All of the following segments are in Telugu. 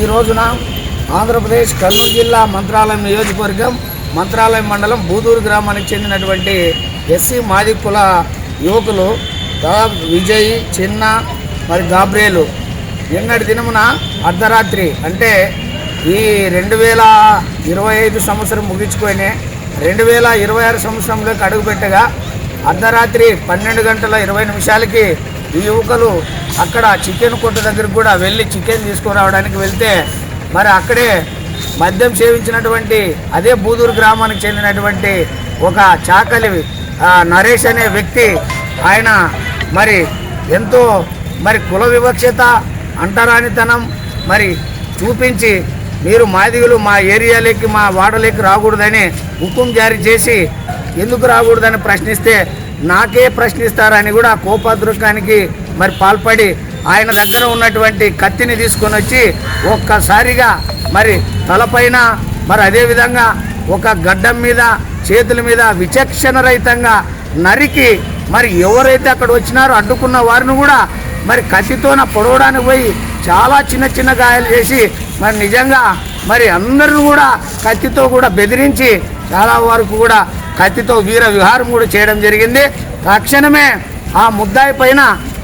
ఈ రోజున ఆంధ్రప్రదేశ్ కర్నూలు జిల్లా మంత్రాలయం నియోజకవర్గం మంత్రాలయం మండలం బూదూరు గ్రామానికి చెందినటువంటి ఎస్సీ మాది కుల యువకులు విజయ్ చిన్న మరి గాబ్రేలు నిన్నటి దినమున అర్ధరాత్రి అంటే ఈ రెండు వేల ఇరవై ఐదు సంవత్సరం ముగించుకొని రెండు వేల ఇరవై ఆరు సంవత్సరంలోకి అడుగుపెట్టగా అర్ధరాత్రి పన్నెండు గంటల ఇరవై నిమిషాలకి ఈ యువకులు అక్కడ చికెన్ కొట్టు దగ్గరికి కూడా వెళ్ళి చికెన్ తీసుకురావడానికి వెళ్తే మరి అక్కడే మద్యం సేవించినటువంటి అదే బూదూరు గ్రామానికి చెందినటువంటి ఒక చాకలి ఆ, నరేష్ అనే వ్యక్తి ఆయన మరి ఎంతో మరి కుల వివక్షత అంటరానితనం మరి చూపించి మీరు మాదిగులు మా ఏరియాలోకి మా వాడలోకి రాకూడదని హుకుం జారీ చేసి ఎందుకు రాకూడదని ప్రశ్నిస్తే నాకే ప్రశ్నిస్తారని కూడా కోపదృకానికి మరి పాల్పడి ఆయన దగ్గర ఉన్నటువంటి కత్తిని తీసుకొని వచ్చి ఒక్కసారిగా మరి తలపైన మరి అదేవిధంగా ఒక గడ్డం మీద చేతుల మీద విచక్షణ రహితంగా నరికి మరి ఎవరైతే అక్కడ వచ్చినారో అడ్డుకున్న వారిని కూడా మరి కత్తితోన పొడవడానికి పోయి చాలా చిన్న చిన్న గాయాలు చేసి మరి నిజంగా మరి అందరిని కూడా కత్తితో కూడా బెదిరించి చాలా వరకు కూడా కత్తితో వీర విహారం కూడా చేయడం జరిగింది. తక్షణమే ఆ ముద్దాయి పైన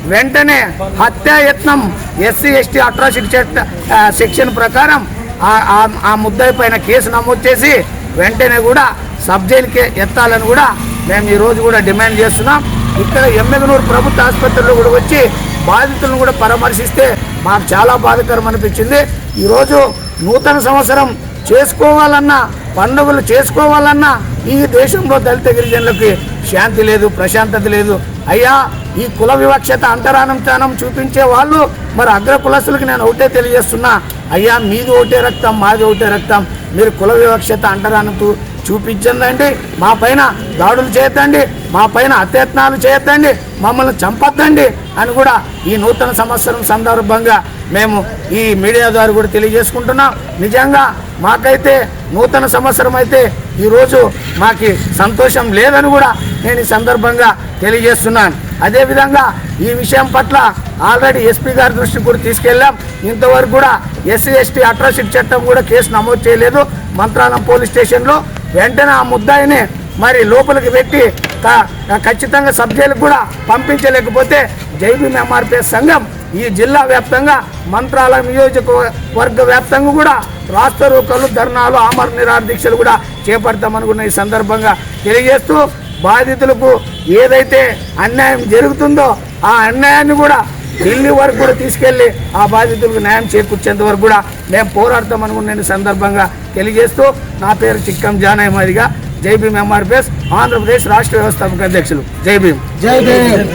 వెంటనే హత్యాయత్నం ఎస్సీ ఎస్టీ అట్రాసిటీ చట్ట సెక్షన్ ప్రకారం ఆ- ఆ ముద్దాయి పైన కేసు నమోదు చేసి వెంటనే కూడా సబ్ జైలుకి ఎత్తాలని కూడా మేము ఈరోజు కూడా డిమాండ్ చేస్తున్నాం. ఇక్కడ ఎమ్మెగనూరు ప్రభుత్వ ఆసుపత్రిలో కూడా వచ్చి బాధితులను కూడా పరామర్శిస్తే మాకు చాలా బాధకరం అనిపించింది. ఈరోజు నూతన సంవత్సరం చేసుకోవాలన్నా పండుగలు చేసుకోవాలన్నా ఈ దేశంలో దళిత గిరిజనులకి శాంతి లేదు ప్రశాంతత లేదు. అయ్యా ఈ కుల వివక్షత అంతరానంతనం చూపించే వాళ్ళు మరి అగ్ర కులస్తులకు నేను ఒకటే తెలియజేస్తున్నా. అయ్యా మీది ఒకటే రక్తం మాది ఒకటే రక్తం. మీరు కుల వివక్షత అంటరానంతూ చూపించండి మా పైన దాడులు చేయొద్దండి. మా పైన అత్యత్నాలు చేయొద్దండి. మమ్మల్ని చంపొద్దండి అని కూడా ఈ నూతన సంవత్సరం సందర్భంగా మేము ఈ మీడియా ద్వారా కూడా తెలియజేసుకుంటున్నాం. నిజంగా మాకైతే నూతన సంవత్సరం అయితే ఈరోజు మాకు సంతోషం లేదని కూడా నేను ఈ సందర్భంగా తెలియజేస్తున్నాను. అదేవిధంగా ఈ విషయం పట్ల ఆల్రెడీ ఎస్పీ గారి దృష్టికి కూడా తీసుకెళ్ళాం. ఇంతవరకు కూడా ఎస్సీ ఎస్టీ అట్రాసిటీ చట్టం కూడా కేసు నమోదు చేయలేదు. మంత్రాలయం పోలీస్ స్టేషన్లో వెంటనే ఆ ముద్దాయిని మరి లోపలికి పెట్టి ఖచ్చితంగా సభ్యులకు కూడా పంపించలేకపోతే జైబీ ఎంఆర్పిఎస్ సంఘం ఈ జిల్లా వ్యాప్తంగా మంత్రాలయం నియోజకవర్గ వ్యాప్తంగా కూడా రాష్ట్ర రూకలు ధర్నాలు ఆమర నిరాహార దీక్షలు కూడా చేపడతామని కూడా ఈ సందర్భంగా తెలియజేస్తూ బాధితులకు ఏదైతే అన్యాయం జరుగుతుందో ఆ అన్యాయాన్ని కూడా ఢిల్లీ వరకు కూడా తీసుకెళ్ళి ఆ బాధితులకు న్యాయం చేకూర్చేంత వరకు కూడా మేము పోరాడతామని కూడా నేను సందర్భంగా తెలియజేస్తూ నా పేరు చిక్కం జానయ్య మాదిగా జై భీమ్ ఎంఆర్పిఎస్ ఆంధ్రప్రదేశ్ రాష్ట్ర వ్యవస్థాపక అధ్యక్షులు. జై భీమ్. జై భీమ్.